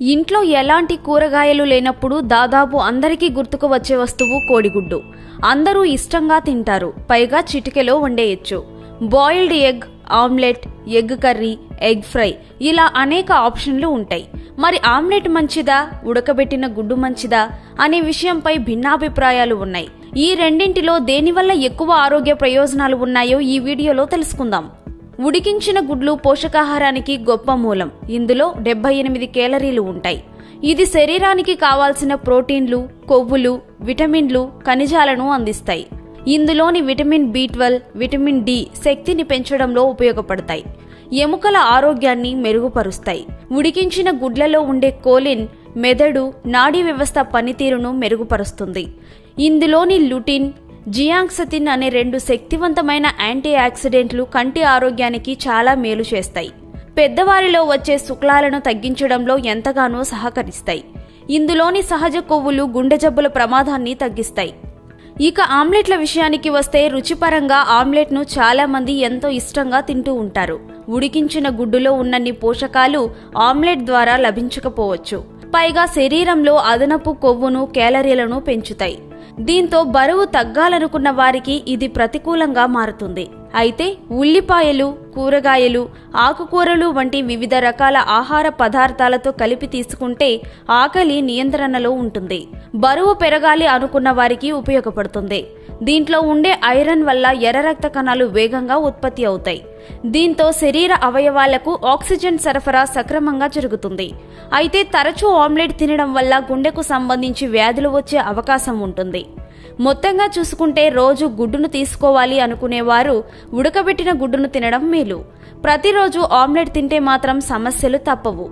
ఇంట్లో ఎలాంటి కూరగాయలు లేనప్పుడు దాదాపు అందరికీ గుర్తుకు వచ్చే వస్తువు కోడిగుడ్డు. అందరూ ఇష్టంగా తింటారు. పైగా చిటికెలో వండేయచ్చు. Boiled egg omelette egg curry egg fry ఇలా అనేక ఆప్షన్లు ఉంటాయి. మరి ఆమ్లెట్ మంచిదా? ఉడకబెట్టిన గుడ్డు మంచిదా? అనే విషయంపై భిన్నాభిప్రాయాలు ఉన్నాయి. ఈ రెండింటిలో దేనివల్ల ఎక్కువ ఆరోగ్య ప్రయోజనాలు ఉన్నాయో ఈ వీడియోలో తెలుసుకుందాం. ఉడికించిన గుడ్లు పోషకాహారానికి గొప్ప మూలం. ఇందులో డెబ్బై ఎనిమిది కేలరీలు ఉంటాయి. ఇది శరీరానికి కావాల్సిన ప్రోటీన్లు కొవ్వులు విటమిన్లు ఖనిజాలను అందిస్తాయి. ఇందులోని vitamin B twelve vitamin D శక్తిని పెంచడంలో ఉపయోగపడతాయి. ఎముకల ఆరోగ్యాన్ని మెరుగుపరుస్తాయి. ఉడికించిన గుడ్లలో ఉండే కోలిన్ మెదడు నాడీ వ్యవస్థ పనితీరును మెరుగుపరుస్తుంది. ఇందులోని లుటిన్ జియాంగ్సతిన్ అనే రెండు శక్తివంతమైన యాంటీ ఆక్సిడెంట్లు కంటి ఆరోగ్యానికి చాలా మేలు చేస్తాయి. పెద్దవారిలో వచ్చే శుక్లాలను తగ్గించడంలో ఎంతగానో సహకరిస్తాయి. ఇందులోని సహజ కొవ్వులు గుండె జబ్బుల ప్రమాదాన్ని తగ్గిస్తాయి. ఇక ఆమ్లెట్ల విషయానికి వస్తే రుచిపరంగా ఆమ్లెట్ను చాలామంది ఎంతో ఇష్టంగా తింటూ ఉంటారు. ఉడికించిన గుడ్డులో ఉన్నన్ని పోషకాలు ఆమ్లెట్ ద్వారా లభించకపోవచ్చు. పైగా శరీరంలో అదనపు కొవ్వును కేలరీలను పెంచుతాయి. దీంతో బరువు తగ్గాలనుకున్న వారికి ఇది ప్రతికూలంగా మారుతుంది. అయితే ఉల్లిపాయలు కూరగాయలు ఆకుకూరలు వంటి వివిధ రకాల ఆహార పదార్థాలతో కలిపి తీసుకుంటే ఆకలి నియంత్రణలో ఉంటుంది. బరువు పెరగాలి అనుకున్న వారికి ఉపయోగపడుతుంది. దీంట్లో ఉండే ఐరన్ వల్ల ఎర్ర రక్త కణాలు వేగంగా ఉత్పత్తి అవుతాయి. దీంతో శరీర అవయవాలకు ఆక్సిజన్ సరఫరా సక్రమంగా జరుగుతుంది. అయితే తరచూ ఆమ్లెట్ తినడం వల్ల గుండెకు సంబంధించి వ్యాధులు వచ్చే అవకాశం ఉంటుంది. మొత్తంగా చూసుకుంటే రోజు గుడ్డును తీసుకోవాలి అనుకునేవారు ఉడకబెట్టిన గుడ్డును తినడం మేలు. ప్రతిరోజు ఆమ్లెట్ తింటే మాత్రం సమస్యలు తప్పవు.